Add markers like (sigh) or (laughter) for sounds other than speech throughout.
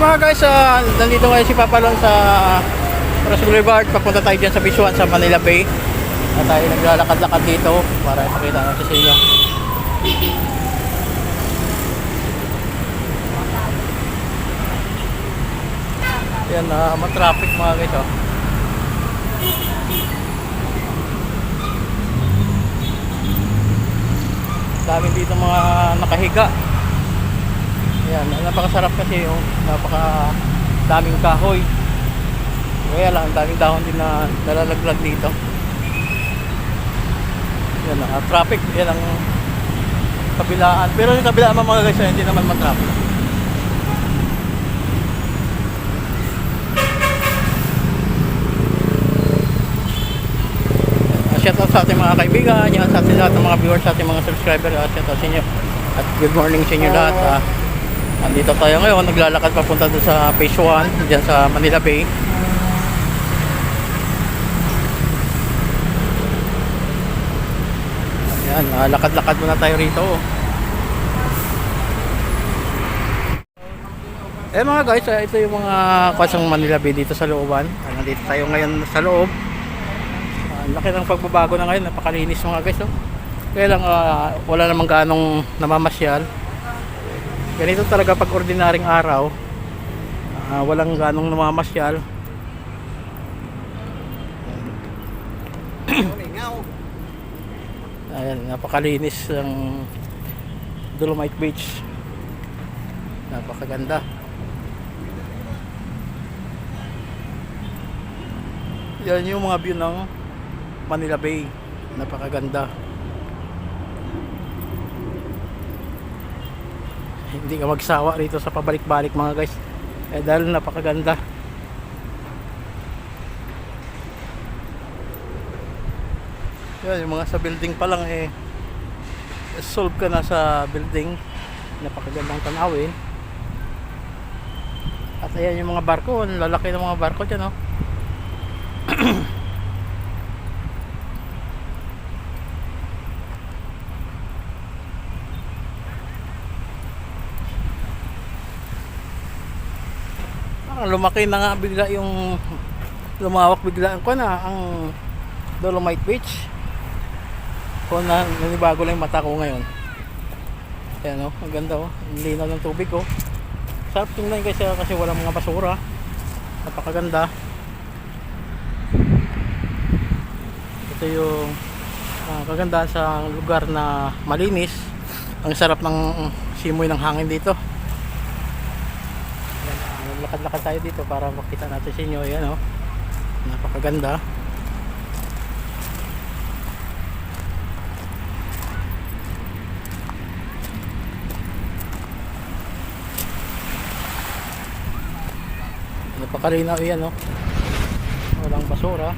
mga guys, ah, nandito ngayon si Papalon sa Cross Boulevard. Papunta tayo dyan sa Bisuan sa Manila Bay. At tayo naglalakad-lakad dito para ipakita natin sa inyo. Yan, uh, matraffic mga guys. Oh. Dami dito mga nakahiga. Ayan, napakasarap kasi yung napaka daming kahoy. Kaya lang, ang daming dahon din na nalalaglag dito. Yan ang traffic, yan ang kabilaan. Pero yung kabilaan mga guys, hindi naman matraffic. Shout out sa ating mga kaibigan, yan sa ating lahat ng mga viewers, sa ating mga subscriber, uh, shout out sa inyo. At good morning sa inyo lahat. ah. Andito tayo ngayon, naglalakad papunta doon sa Phase 1, dyan sa Manila Bay. Ayan, ah, lakad-lakad muna tayo rito. Eh mga guys, ah, ito yung mga kwasang Manila Bay dito sa looban. Ah, Nandito tayo ngayon sa loob. Ang laki ng pagbabago na ngayon, napakalinis mga guys. Oh. Kaya lang ah, wala namang ganong namamasyal. Ganito talaga pag ordinaryong araw. ah, walang ganong namamasyal. (clears throat) Ayan, napakalinis ng Dolomite Beach. Napakaganda. Yan yung mga view ng Manila Bay. Napakaganda. Hindi ka magsawa rito sa pabalik-balik mga guys. Eh dahil napakaganda. Yan, yung mga sa building pa lang eh solve ka na sa building. Napakagandang tanawin. At ayan yung mga barko, lalaki ng mga barko dyan oh. (clears throat) lumaki na nga bigla yung lumawak bigla ko na ang Dolomite Beach. Kung na nanibago lang yung mata ko ngayon. Ayan oh, ang ganda oh. Ang linaw ng tubig oh. Sarap tingnan kasi kasi walang mga basura. Napakaganda. Ito yung ah, kagandahan sa lugar na malinis. Ang sarap ng simoy ng hangin dito. Lakad-lakad tayo dito para makita natin sa inyo. Ayan oh. Napakaganda. Napakalinaw yan oh. Walang basura.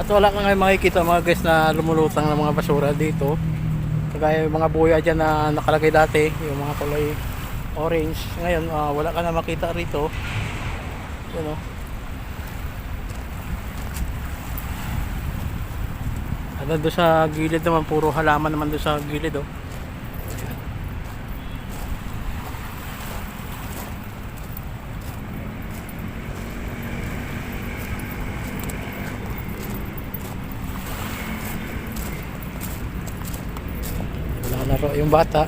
At wala ka ngayon makikita mga guys na lumulutang ng mga basura dito. Kagaya yung mga buya dyan na nakalagay dati, yung mga kulay orange. Ngayon, ah, wala ka na makita rito. Yan. Ano doon sa gilid naman, puro halaman naman doon sa gilid oh. Laro yung bata.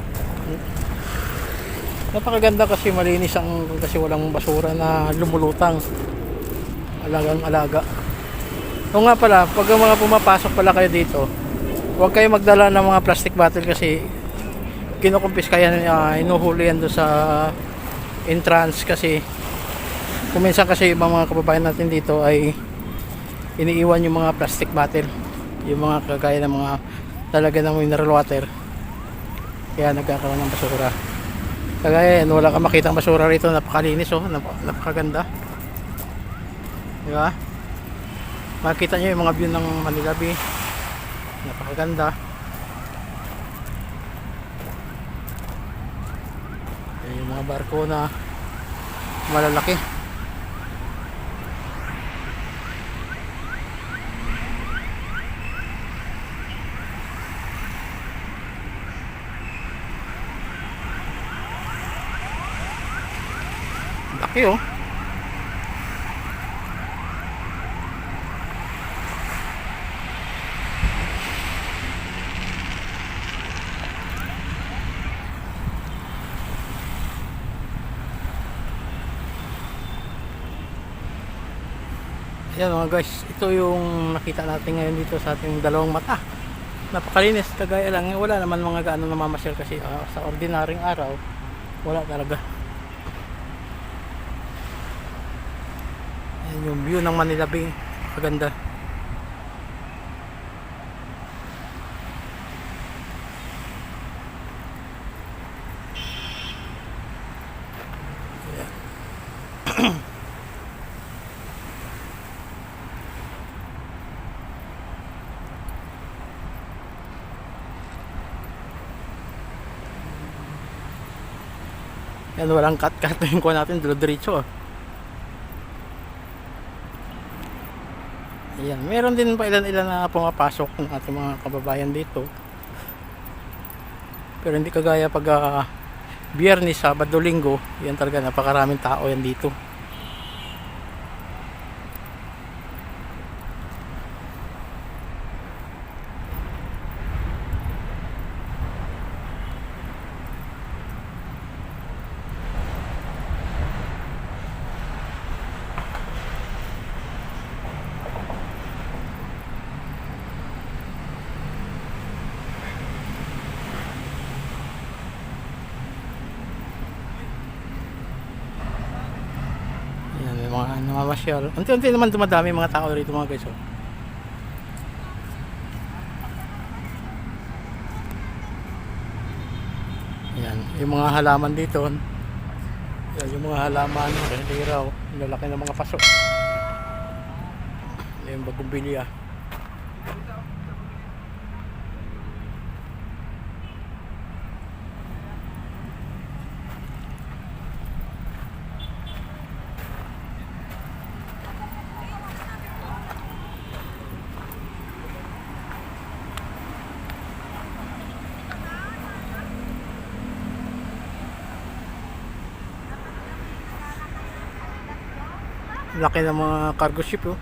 Napakaganda kasi malinis ang kasi walang basura na lumulutang. Alagang alaga. O nga pala, pag mga pumapasok pala kayo dito, huwag kayo magdala ng mga plastic bottle kasi kinukumpis kaya uh, inuhuli yan doon sa entrance kasi kuminsan kasi yung mga kababayan natin dito ay iniiwan yung mga plastic bottle yung mga kagaya ng mga talaga ng mineral water kaya nagkakaroon ng basura. Kagaya yan wala kang makitang basura rito. Napakalinis oh. Nap- napakaganda. Di ba? Makita nyo yung mga view ng Manila Bay. Napakaganda. Yan yung mga barko na malalaki laki oh. Ayan mga guys, ito yung nakita natin ngayon dito sa ating dalawang mata. Napakalinis, kagaya lang. Wala naman mga gaano namamasyal kasi ah, sa ordinaryong araw, wala talaga. Yung view ng Manila Bay. Maganda. Yan, walang cut-cut (laughs) yung kuha natin, dilo-diretso. ah. Ayan, meron din pa ilan-ilan na pumapasok ng ating mga kababayan dito. Pero hindi kagaya pag ah, biyernes, sabado, linggo, yan talaga napakaraming tao yan dito. Yan, may mga namamasyal. Unti-unti naman dumadami mga tao rito mga guys. Oh. Yan, yung mga halaman dito. Yan, yung mga halaman, hindi raw. Ang lalaki ng mga paso. Yung bagong bili Laki ng mga cargo ship oh.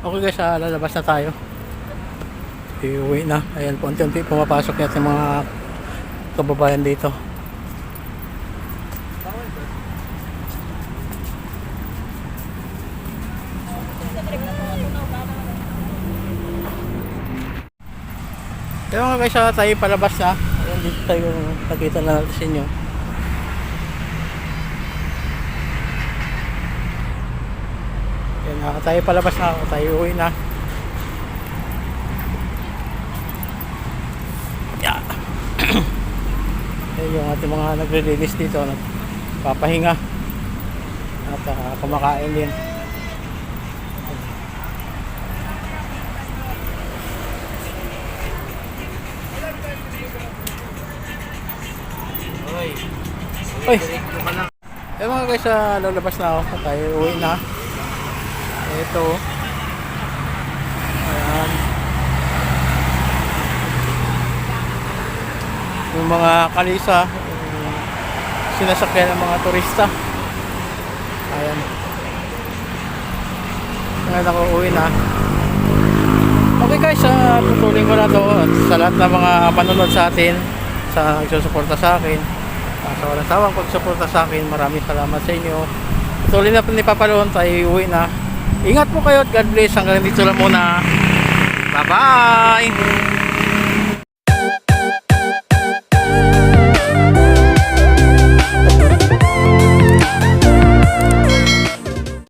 Okay guys, ah, lalabas na tayo. Iuwi na. Ayan po, unti-unti pumapasok natin mga kababayan dito. Kaya mga guys, ah, tayo palabas na. Ayan, dito tayo nakita na natin sa inyo. Ayan, ah, tayo palabas na. Tayo uwi na. Yeah. (clears throat) Ayan yung ating mga nagre-release dito. Papahinga. At ah, kumakain din. Uy! Eh mga guys, ah, lalabas na ako. Tayo uwi na. Ito. Ayan. Yung mga kalisa, yung sinasakyan ng mga turista. Ayan. Ngayon ako uwi na. Okay guys, uh, tutuloy ko na to at sa lahat ng mga manonood sa atin, sa nagsusuporta sa akin, uh, sa walang sawang pagsuporta sa akin, maraming salamat sa inyo. Tuloy na po tayo uwi na. Ingat po kayo at God bless. Hanggang dito lang muna. Bye-bye!